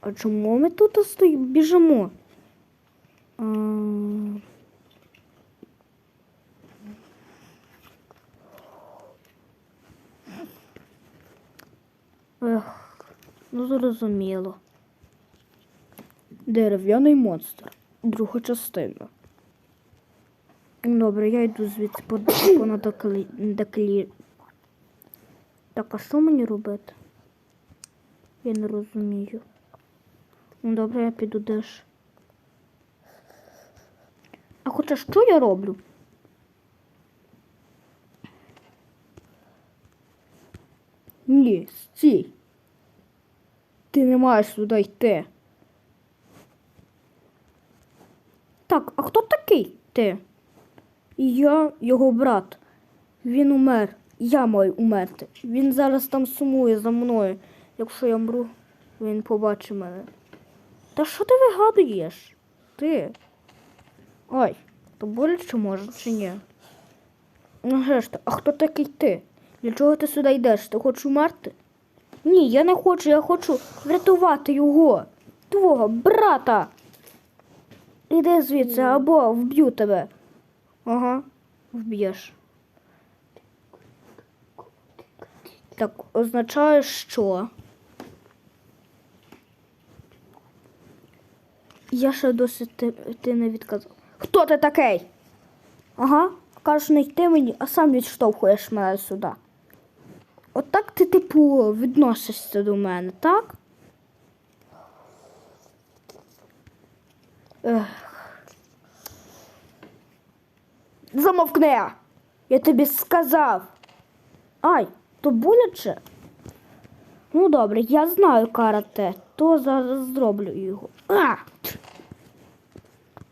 А чому ми тут стоїмо? Біжимо? А... Ех, ну зрозуміло. Дерев'яний монстр. Друга частина. Добре, я йду звідси по, понад доклі... Так, а що мені робити? Я не розумію. Ну, добре, я піду деш. А хоча що я роблю? Ні, стій. Ти не маєш сюди йти. Так, а хто такий ти? Я його брат. Він умер. Я маю умерти. Він зараз там сумує за мною. Якщо я мру, він побачить мене. Та що ти вигадуєш? Ти? Ой, то боляче може чи ні? Ну, то, а хто такий ти? Для чого ти сюди йдеш? Ти хочеш умерти? Ні, я не хочу, я хочу врятувати його, твого брата. Іди звідси або вб'ю тебе. Ага, вб'єш. Так означає, що. Я ще досі ти, ти не відказав. Хто ти такий? Ага, кажеш не йти мені, а сам відштовхуєш мене сюди. Отак ти, типу, відносишся до мене, так? Ех. Замовкни! Я тобі сказав. Ай, то боляче? Ну добре, я знаю карате, то зараз зроблю його. А!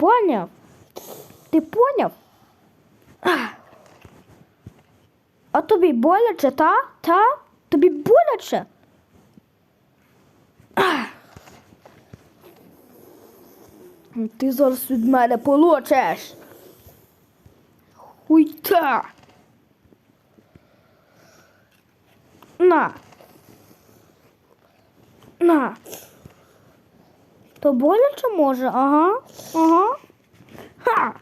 Поняв? Ти поняв? А, тобі боляче, та? Та? Тобі боляче? Ти зараз від мене получиш. Хуйта. На. На. То боляче може? Ага. Ага. Ха.